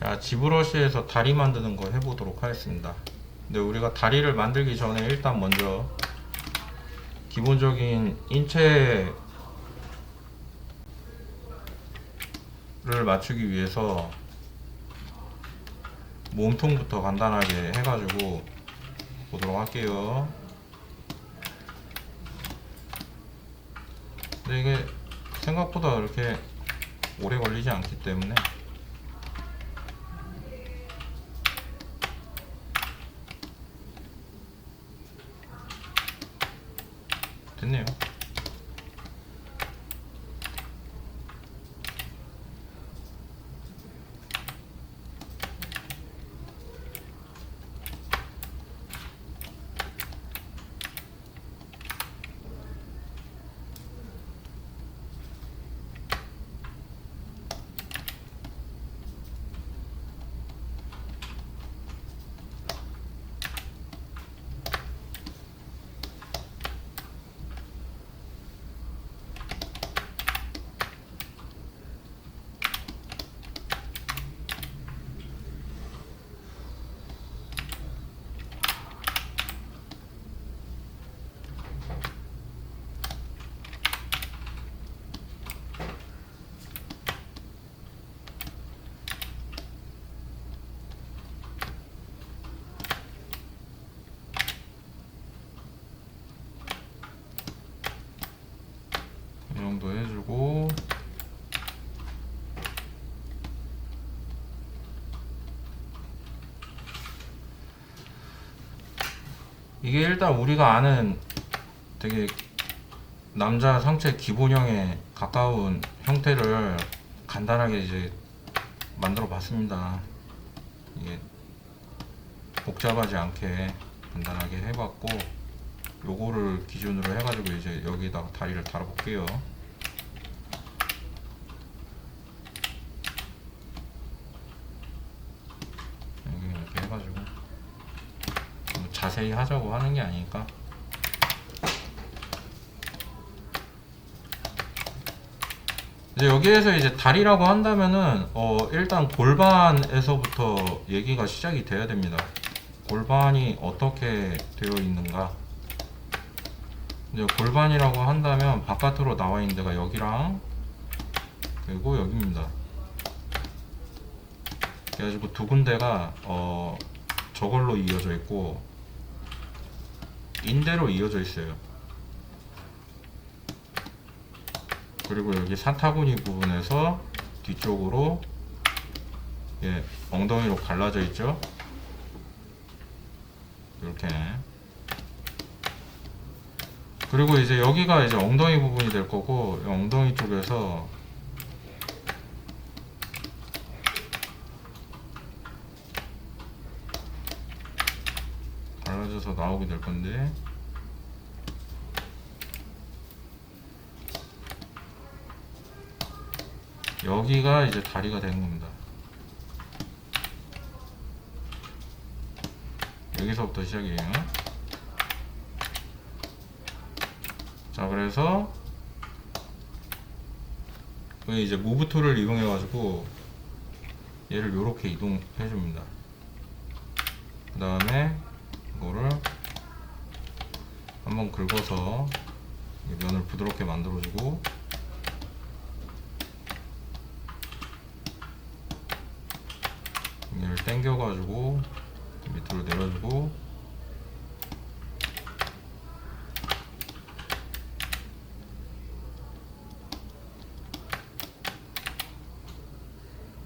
자, 지브러시에서 다리 만드는 거 해보도록 하겠습니다. 근데 우리가 다리를 만들기 전에 일단 먼저 기본적인 인체를 맞추기 위해서 몸통부터 간단하게 해가지고 보도록 할게요. 근데 이게 생각보다 그렇게 오래 걸리지 않기 때문에 됐네요. 이 정도 해주고 이게 일단 우리가 아는 되게 남자 상체 기본형에 가까운 형태를 간단하게 이제 만들어 봤습니다. 이게 복잡하지 않게 간단하게 해봤고 요거를 기준으로 해가지고 이제 여기다가 다리를 달아볼게요. 여기 이렇게 해가지고 뭐 자세히 하자고 하는 게 아니니까 이제 여기에서 이제 다리라고 한다면은 어 일단 골반에서부터 얘기가 시작이 돼야 됩니다. 골반이 어떻게 되어 있는가? 이제 골반이라고 한다면 바깥으로 나와 있는 데가 여기랑 그리고 여기입니다. 그래가지고 두 군데가 어 저걸로 이어져 있고 인대로 이어져 있어요. 그리고 여기 산타구니 부분에서 뒤쪽으로 예, 엉덩이로 갈라져 있죠. 이렇게 그리고 이제 여기가 이제 엉덩이 부분이 될 거고 이 엉덩이 쪽에서 갈라져서 나오게 될 건데 여기가 이제 다리가 되는 겁니다. 여기서부터 시작이에요. 자, 그래서 이제 무브 툴을 이용해 가지고 얘를 이렇게 이동해 줍니다. 그 다음에 이거를 한번 긁어서 이 면을 부드럽게 만들어 주고 얘를 당겨 가지고 밑으로 내려주고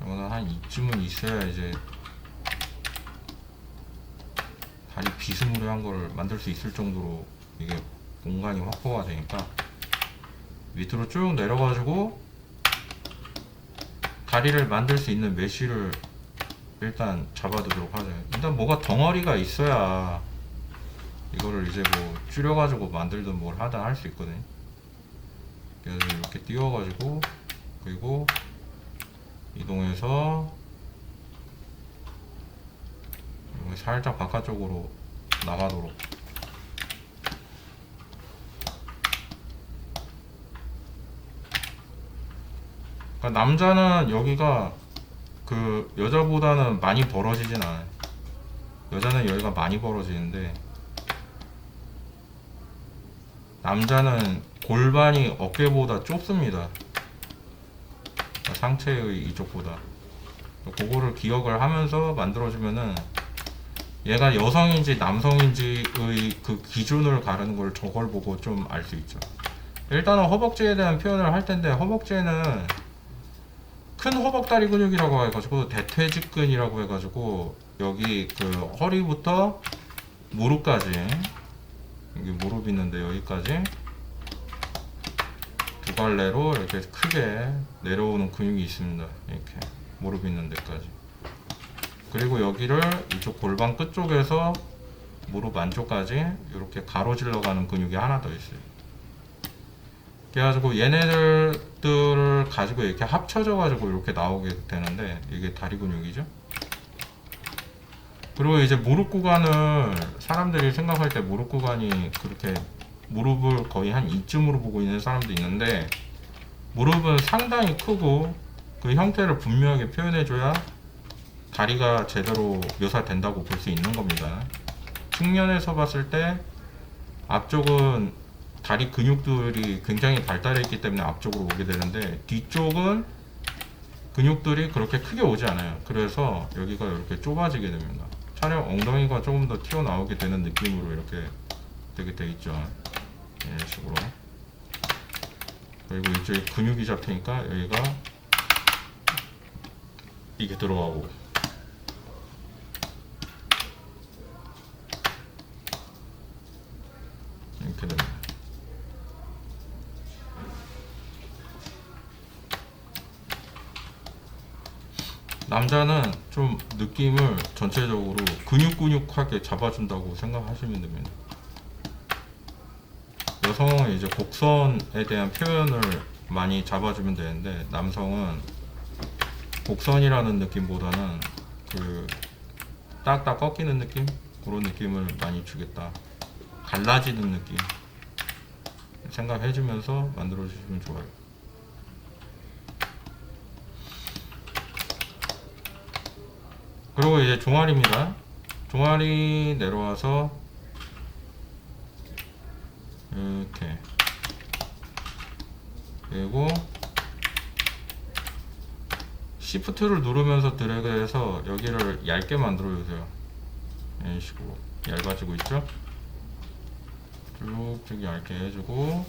이거는 한 이쯤은 있어야 이제 다리 비스무리한 거를 만들 수 있을 정도로 이게 공간이 확보가 되니까 밑으로 쭉 내려가지고 다리를 만들 수 있는 메쉬를 일단 잡아두도록 하죠. 일단 뭐가 덩어리가 있어야 이거를 이제 뭐 줄여가지고 만들든 뭘 하든 할 수 있거든. 그래서 이렇게 띄워가지고 그리고 이동해서 살짝 바깥쪽으로 나가도록 그러니까 남자는 여기가 그 여자보다는 많이 벌어지진 않아요. 여자는 여기가 많이 벌어지는데 남자는 골반이 어깨보다 좁습니다. 상체의 이쪽보다. 그거를 기억을 하면서 만들어주면은 얘가 여성인지 남성인지의 그 기준을 가르는 걸 저걸 보고 좀 알 수 있죠. 일단은 허벅지에 대한 표현을 할 텐데 허벅지에는 큰 허벅다리 근육이라고 해가지고 대퇴직근이라고 해가지고 여기 그 허리부터 무릎까지 여기 무릎 있는데 여기까지 두 갈래로 이렇게 크게 내려오는 근육이 있습니다. 이렇게 무릎 있는 데까지. 그리고 여기를 이쪽 골반 끝쪽에서 무릎 안쪽까지 이렇게 가로질러 가는 근육이 하나 더 있어요. 그래가지고 얘네들을 가지고 이렇게 합쳐져 가지고 이렇게 나오게 되는데 이게 다리 근육이죠. 그리고 이제 무릎 구간을 사람들이 생각할 때 무릎 구간이 그렇게 무릎을 거의 한 이쯤으로 보고 있는 사람도 있는데 무릎은 상당히 크고 그 형태를 분명하게 표현해줘야 다리가 제대로 묘사된다고 볼 수 있는 겁니다. 측면에서 봤을 때 앞쪽은 다리 근육들이 굉장히 발달해 있기 때문에 앞쪽으로 오게 되는데 뒤쪽은 근육들이 그렇게 크게 오지 않아요. 그래서 여기가 이렇게 좁아지게 됩니다. 차량 엉덩이가 조금 더 튀어나오게 되는 느낌으로 이렇게 되게 돼 있죠. 이런 식으로. 그리고 이쪽에 근육이 잡히니까 여기가 이게 들어가고 이렇게 됩니다. 남자는 좀 느낌을 전체적으로 근육근육하게 잡아준다고 생각하시면 됩니다. 여성은 이제 곡선에 대한 표현을 많이 잡아주면 되는데 남성은 곡선이라는 느낌보다는 그 딱딱 꺾이는 느낌 그런 느낌을 많이 주겠다. 갈라지는 느낌 생각해주면서 만들어주시면 좋아요. 그리고 이제 종아리입니다. 종아리 내려와서 이렇게 그리고 시프트를 누르면서 드래그해서 여기를 얇게 만들어 주세요. 이런 식으로 얇아지고 있죠? 쭉쭉 얇게 해주고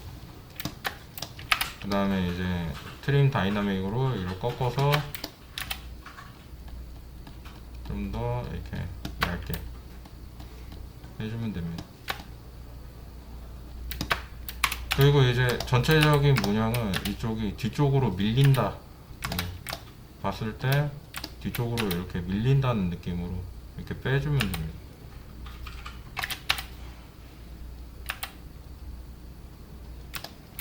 그 다음에 이제 트림 다이나믹으로 이를 꺾어서 좀 더 이렇게 얇게 해주면 됩니다. 그리고 이제 전체적인 문양은 이쪽이 뒤쪽으로 밀린다. 예, 봤을 때 뒤쪽으로 이렇게 밀린다는 느낌으로 이렇게 빼주면 됩니다.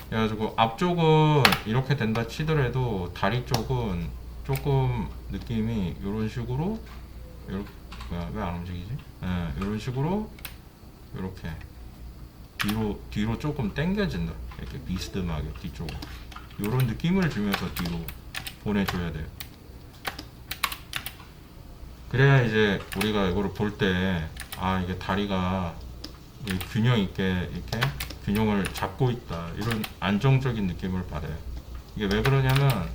그래가지고 앞쪽은 이렇게 된다 치더라도 다리 쪽은 조금 느낌이 이런 식으로 이렇게 뭐야 왜안 움직이지? 예, 이런 식으로 이렇게 뒤로 뒤로 조금 당겨진다 이렇게 비스듬하게 뒤쪽으로 이런 느낌을 주면서 뒤로 보내줘야 돼요. 그래야 이제 우리가 이거를 볼 때 아 이게 다리가 이 균형 있게 이렇게 균형을 잡고 있다 이런 안정적인 느낌을 받아요. 이게 왜 그러냐면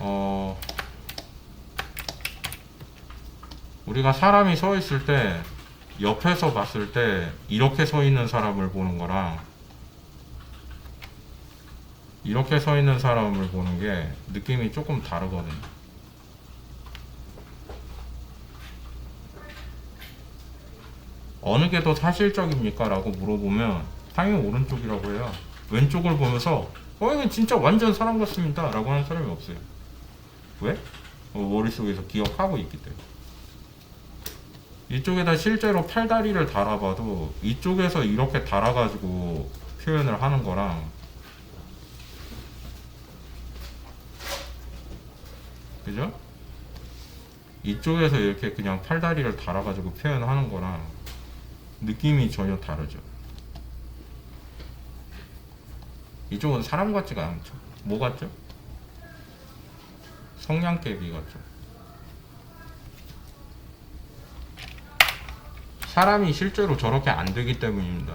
어 우리가 사람이 서 있을 때 옆에서 봤을 때 이렇게 서 있는 사람을 보는 거랑 이렇게 서 있는 사람을 보는 게 느낌이 조금 다르거든요. 어느 게 더 사실적입니까? 라고 물어보면 당연히 오른쪽이라고 해요. 왼쪽을 보면서 어, 이건 진짜 완전 사람 같습니다. 라고 하는 사람이 없어요. 왜? 어, 머릿속에서 기억하고 있기 때문에. 이쪽에다 실제로 팔다리를 달아봐도 이쪽에서 이렇게 달아가지고 표현을 하는 거랑 그죠? 이쪽에서 이렇게 그냥 팔다리를 달아가지고 표현하는 거랑 느낌이 전혀 다르죠. 이쪽은 사람 같지가 않죠. 뭐 같죠? 성냥개비 같죠. 사람이 실제로 저렇게 안 되기 때문입니다.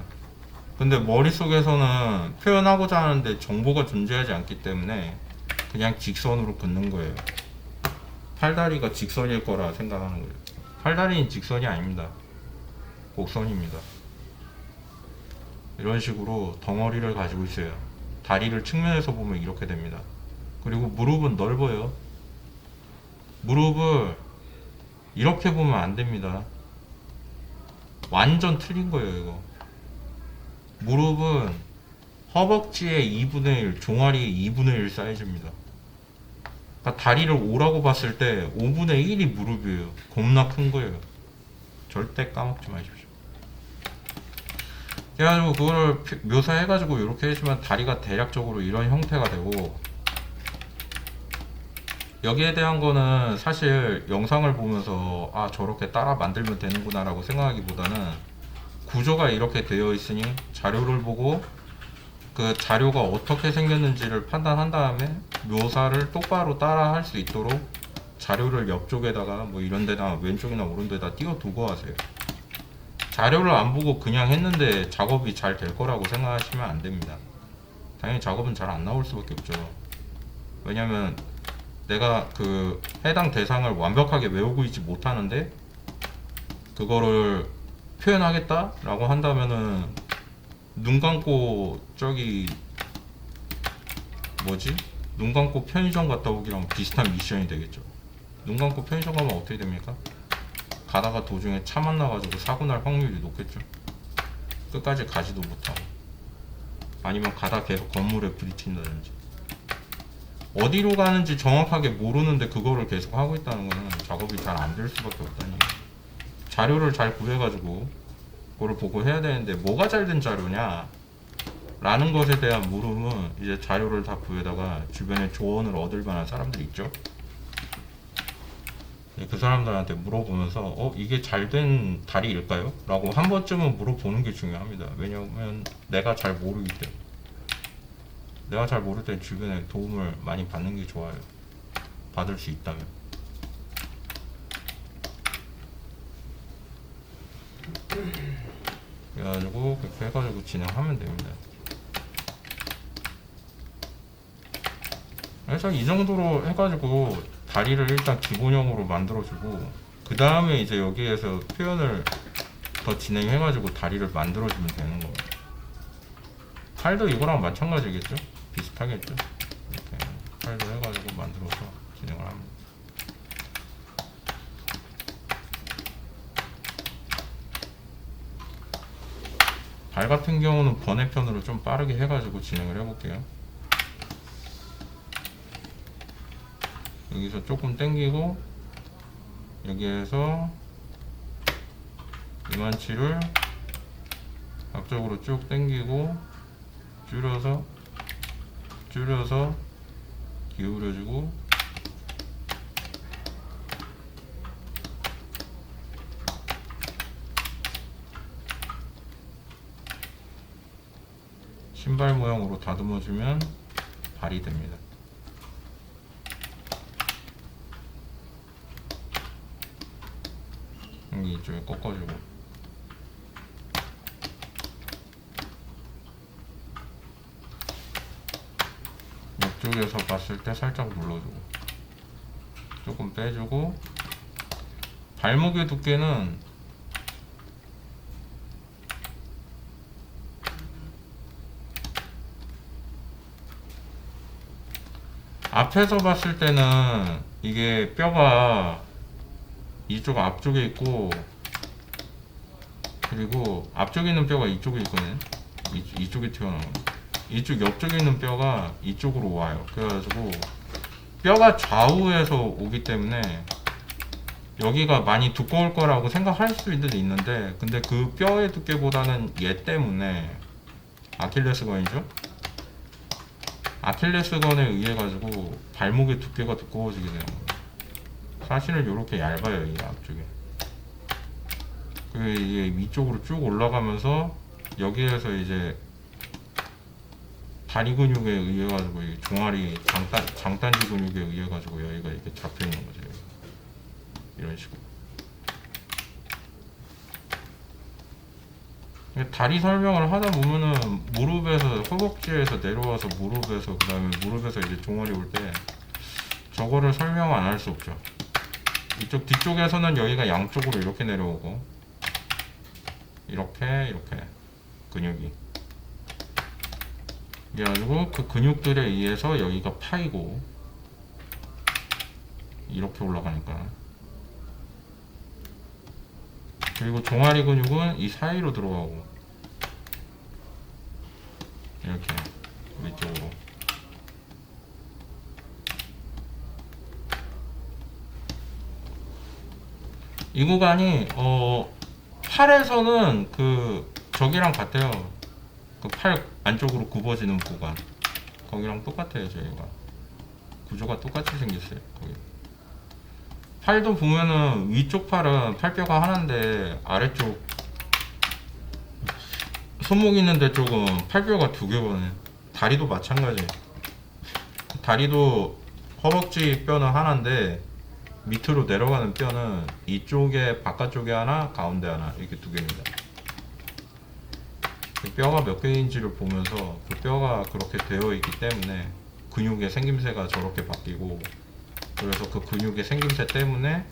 근데 머릿속에서는 표현하고자 하는데 정보가 존재하지 않기 때문에 그냥 직선으로 긋는 거예요. 팔다리가 직선일 거라 생각하는 거예요. 팔다리는 직선이 아닙니다. 곡선입니다. 이런 식으로 덩어리를 가지고 있어요. 다리를 측면에서 보면 이렇게 됩니다. 그리고 무릎은 넓어요. 무릎을 이렇게 보면 안 됩니다. 완전 틀린 거예요, 이거. 무릎은 허벅지의 2분의 1, 종아리의 2분의 1 사이즈입니다. 그러니까 다리를 오라고 봤을 때 5분의 1이 무릎이에요. 겁나 큰 거예요. 절대 까먹지 마십시오. 그래가지고 그거를 피- 묘사해가지고 이렇게 해주면 다리가 대략적으로 이런 형태가 되고 여기에 대한 거는 사실 영상을 보면서 아 저렇게 따라 만들면 되는구나 라고 생각하기보다는 구조가 이렇게 되어 있으니 자료를 보고 그 자료가 어떻게 생겼는지를 판단한 다음에 묘사를 똑바로 따라 할 수 있도록 자료를 옆쪽에다가 뭐 이런 데나 왼쪽이나 오른 데다 띄워 두고 하세요. 자료를 안 보고 그냥 했는데 작업이 잘 될 거라고 생각하시면 안 됩니다. 당연히 작업은 잘 안 나올 수밖에 없죠. 왜냐면 내가 그 해당 대상을 완벽하게 외우고 있지 못하는데 그거를 표현하겠다라고 한다면은 눈 감고 저기 뭐지? 눈 감고 편의점 갔다 오기랑 비슷한 미션이 되겠죠. 눈 감고 편의점 가면 어떻게 됩니까? 가다가 도중에 차 만나가지고 사고 날 확률이 높겠죠. 끝까지 가지도 못하고 아니면 가다 계속 건물에 부딪힌다든지 어디로 가는지 정확하게 모르는데 그거를 계속 하고 있다는 거는 작업이 잘 안 될 수밖에 없다니 자료를 잘 구해가지고 그거를 보고 해야 되는데 뭐가 잘 된 자료냐 라는 것에 대한 물음은 이제 자료를 다 구해다가 주변에 조언을 얻을 만한 사람들이 있죠? 네, 그 사람들한테 물어보면서 어 이게 잘 된 다리일까요? 라고 한 번쯤은 물어보는 게 중요합니다. 왜냐면 내가 잘 모르기 때문에 내가 잘 모를 때 주변에 도움을 많이 받는 게 좋아요 받을 수 있다면 그래가지고 그렇게 해가지고 진행하면 됩니다 그래서 이 정도로 해가지고 다리를 일단 기본형으로 만들어주고 그 다음에 이제 여기에서 표현을 더 진행해가지고 다리를 만들어주면 되는 겁니다. 팔도 이거랑 마찬가지겠죠? 비슷하겠죠? 이렇게 팔도 해가지고 만들어서 진행을 합니다. 발 같은 경우는 번외편으로 좀 빠르게 해가지고 진행을 해볼게요. 여기서 조금 당기고 여기에서 이만치를 앞쪽으로 쭉 당기고 줄여서 줄여서 기울여주고 신발 모양으로 다듬어주면 발이 됩니다. 이쪽에 꺾어주고 옆쪽에서 봤을 때 살짝 눌러주고 조금 빼주고 발목의 두께는 앞에서 봤을 때는 이게 뼈가 이쪽 앞쪽에 있고 그리고 앞쪽에 있는 뼈가 이쪽에 있거든. 이, 이쪽에 튀어나와 이쪽 옆쪽에 있는 뼈가 이쪽으로 와요. 그래가지고 뼈가 좌우에서 오기 때문에 여기가 많이 두꺼울 거라고 생각할 수도 있는데 근데 그 뼈의 두께보다는 얘 때문에 아킬레스건이죠? 아킬레스건에 의해 가지고 발목의 두께가 두꺼워지게 거예요. 사실은 이렇게 얇아요 이 앞쪽에. 그 이게 위쪽으로 쭉 올라가면서 여기에서 이제 다리 근육에 의해 가지고 이 종아리 장단 장단지 근육에 의해 가지고 여기가 이렇게 잡혀 있는 거죠. 이런 식으로. 다리 설명을 하다 보면은 무릎에서 허벅지에서 내려와서 무릎에서 그다음에 무릎에서 이제 종아리 올 때 저거를 설명 안 할 수 없죠. 이쪽 뒤쪽에서는 여기가 양쪽으로 이렇게 내려오고 이렇게 이렇게 근육이 그래가지고 그 근육들에 의해서 여기가 파이고 이렇게 올라가니까 그리고 종아리 근육은 이 사이로 들어가고 이렇게 위쪽으로 이 구간이 어 팔에서는 그 저기랑 같아요. 그팔 안쪽으로 굽어지는 구간 거기랑 똑같아요 저희가 구조가 똑같이 생겼어요 거기. 팔도 보면은 위쪽 팔은 팔뼈가 하나인데 아래쪽 손목 있는 데 쪽은 팔뼈가 두 개거든요. 다리도 마찬가지. 다리도 허벅지 뼈는 하나인데 밑으로 내려가는 뼈는 이쪽에 바깥쪽에 하나, 가운데 하나 이렇게 두 개입니다. 그 뼈가 몇 개인지를 보면서 그 뼈가 그렇게 되어 있기 때문에 근육의 생김새가 저렇게 바뀌고 그래서 그 근육의 생김새 때문에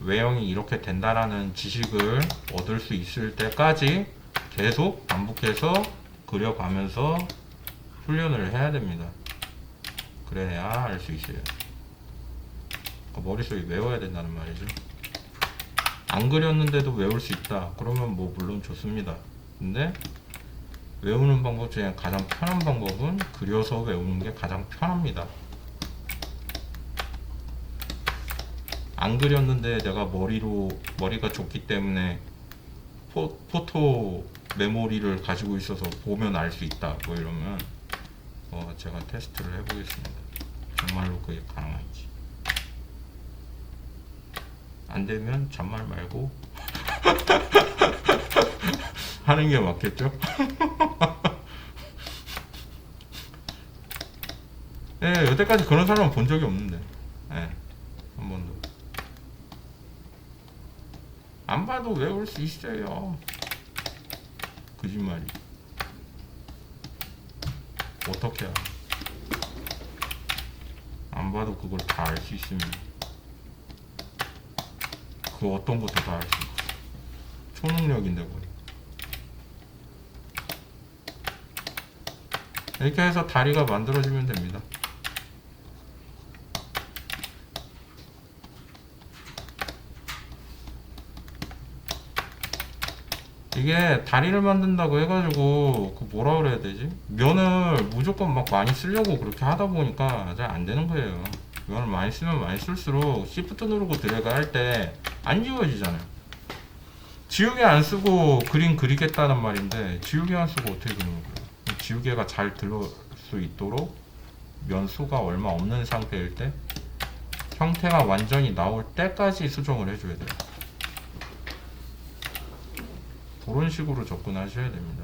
외형이 이렇게 된다라는 지식을 얻을 수 있을 때까지 계속 반복해서 그려가면서 훈련을 해야 됩니다. 그래야 알 수 있어요. 그 머릿속에 외워야 된다는 말이죠. 안 그렸는데도 외울 수 있다. 그러면 뭐 물론 좋습니다. 근데 외우는 방법 중에 가장 편한 방법은 그려서 외우는 게 가장 편합니다. 안 그렸는데 내가 머리로 머리가 좋기 때문에 포, 포토 메모리를 가지고 있어서 보면 알 수 있다. 뭐 이러면 어, 제가 테스트를 해보겠습니다. 정말로 그게 가능한지. 안 되면 잔말 말고 하는 게 맞겠죠? 예, 여태까지 그런 사람은 본 적이 없는데. 예, 한 번도. 안 봐도 외울 수 있어요. 거짓말이. 어떻게 알아? 안 봐도 그걸 다 알 수 있으면. 그 어떤 것도 다 알 수 있어. 초능력인데 뭐. 이렇게 해서 다리가 만들어지면 됩니다. 이게 다리를 만든다고 해가지고 그 뭐라 그래야 되지? 면을 무조건 막 많이 쓰려고 그렇게 하다 보니까 잘 안 되는 거예요. 면을 많이 쓰면 많이 쓸수록 시프트 누르고 드래그 할 때 안 지워지잖아요. 지우개 안 쓰고 그림 그리겠다는 말인데 지우개 안 쓰고 어떻게 그리는 거예요? 지우개가 잘 들어올 수 있도록 면수가 얼마 없는 상태일 때 형태가 완전히 나올 때까지 수정을 해줘야 돼요. 그런 식으로 접근하셔야 됩니다.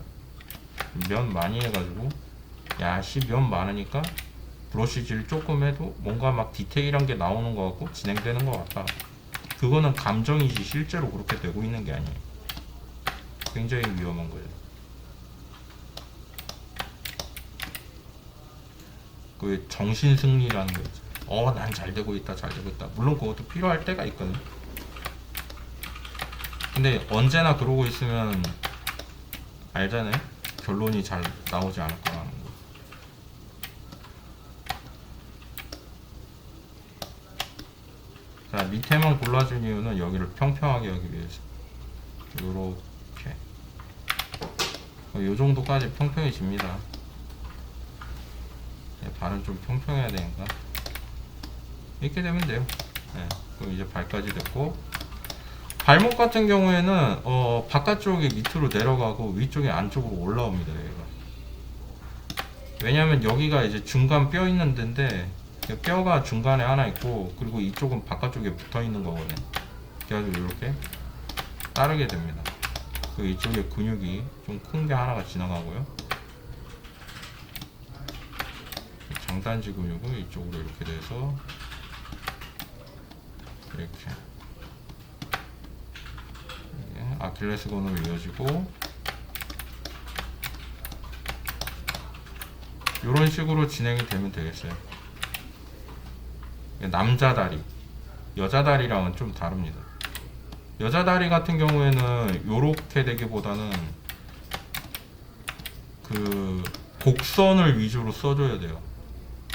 면 많이 해가지고 야씨 면 많으니까 브러쉬질 조금 해도 뭔가 막 디테일한 게 나오는 것 같고 진행되는 것 같다. 그거는 감정이지 실제로 그렇게 되고 있는 게 아니에요. 굉장히 위험한 거예요. 그 정신 승리라는 거 있죠. 어, 난 잘 되고 있다, 잘 되고 있다. 물론 그것도 필요할 때가 있거든. 근데 언제나 그러고 있으면 알잖아요. 결론이 잘 나오지 않을 거라는 거. 자, 밑에만 골라준 이유는 여기를 평평하게 하기 위해서. 요렇게. 어, 요 정도까지 평평해집니다. 네, 발은 좀 평평해야 되니까. 이렇게 되면 돼요. 네, 그럼 이제 발까지 됐고. 발목 같은 경우에는 어, 바깥쪽이 밑으로 내려가고 위쪽이 안쪽으로 올라옵니다. 얘가. 왜냐면 여기가 이제 중간 뼈 있는 데인데 뼈가 중간에 하나 있고 그리고 이쪽은 바깥쪽에 붙어 있는 거거든요. 그래가지고 이렇게 따르게 됩니다. 그 이쪽에 근육이 좀 큰 게 하나가 지나가고요. 장단지 근육은 이쪽으로 이렇게 돼서 이렇게 아킬레스건으로 이어지고 이런 식으로 진행이 되면 되겠어요. 남자 다리, 여자 다리랑은 좀 다릅니다. 여자 다리 같은 경우에는 요렇게 되기보다는 그 곡선을 위주로 써줘야 돼요.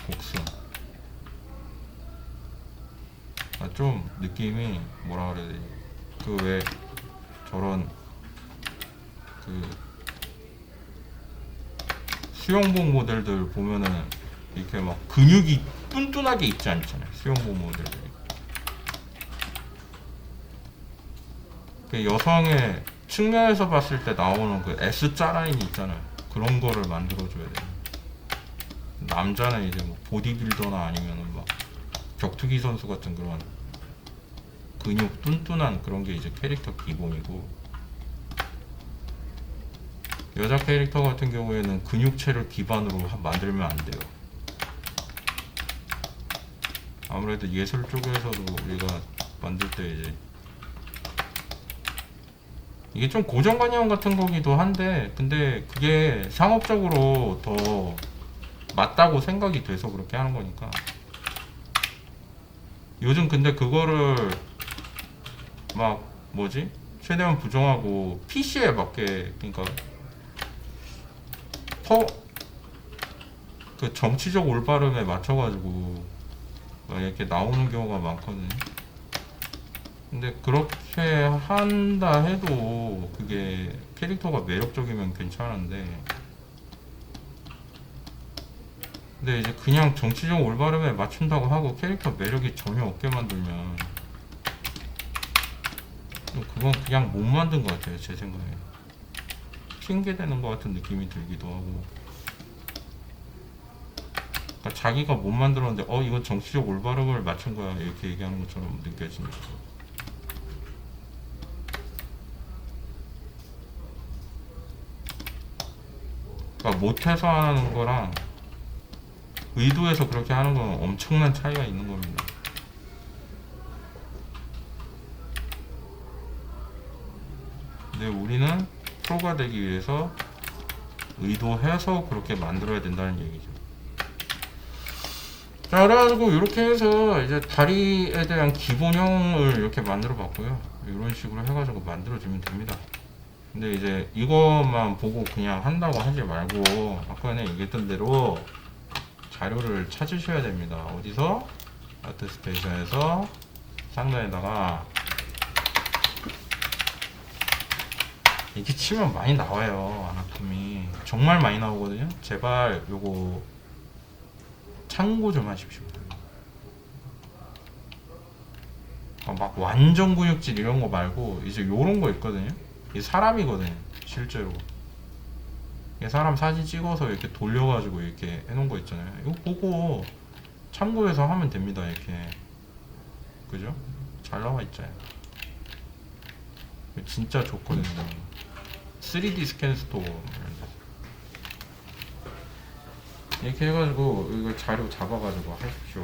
곡선. 아, 좀 느낌이 뭐라 그래야 되지? 그 왜 저런 그 수영복 모델들 보면은 이렇게 막 근육이 뚠뚠하게 있지 않잖아요. 수영복 모델들이. 그 여성의 측면에서 봤을 때 나오는 그 S자 라인이 있잖아요. 그런 거를 만들어줘야 돼요. 남자는 이제 뭐 보디빌더나 아니면은 막 격투기 선수 같은 그런 근육 뚠뚠한 그런 게 이제 캐릭터 기본이고 여자 캐릭터 같은 경우에는 근육체를 기반으로 하- 만들면 안 돼요. 아무래도 예술 쪽에서도 우리가 만들 때 이제 이게 좀 고정관념 같은 거기도 한데 근데 그게 상업적으로 더 맞다고 생각이 돼서 그렇게 하는 거니까. 요즘 근데 그거를 막 뭐지? 최대한 부정하고 PC에 맞게 그러니까 퍼, 그 정치적 올바름에 맞춰가지고 막 이렇게 나오는 경우가 많거든요. 근데 그렇게 한다 해도 그게 캐릭터가 매력적이면 괜찮은데 근데 이제 그냥 정치적 올바름에 맞춘다고 하고 캐릭터 매력이 전혀 없게 만들면 그건 그냥 못 만든 것 같아요 제 생각에 핑계 대는 것 같은 느낌이 들기도 하고 자기가 못 만들었는데 어 이건 정치적 올바름을 맞춘 거야 이렇게 얘기하는 것처럼 느껴지니까 그러니까 못해서 하는 거랑 의도해서 그렇게 하는 건 엄청난 차이가 있는 겁니다. 근데 우리는 프로가 되기 위해서 의도해서 그렇게 만들어야 된다는 얘기죠. 자, 그래가지고 이렇게 해서 이제 다리에 대한 기본형을 이렇게 만들어 봤고요. 이런 식으로 해가지고 만들어주면 됩니다. 근데 이제 이것만 보고 그냥 한다고 하지 말고 아까 전에 얘기했던 대로 자료를 찾으셔야 됩니다. 어디서? 아트 스테이션에서 상단에다가 이렇게 치면 많이 나와요. 아나토미. 정말 많이 나오거든요. 제발 요거 참고 좀 하십시오. 아, 막 완전 근육질 이런 거 말고 이제 요런 거 있거든요. 이 사람이거든요. 실제로. 이게 사람 사진 찍어서 이렇게 돌려가지고 이렇게 해놓은 거 있잖아요. 이거 보고 참고해서 하면 됩니다. 이렇게. 그죠? 잘 나와 있잖아요. 진짜 좋거든요. 3D 스캔 스토어. 이런 데. 이렇게 해가지고 이걸 자료 잡아가지고 하십시오.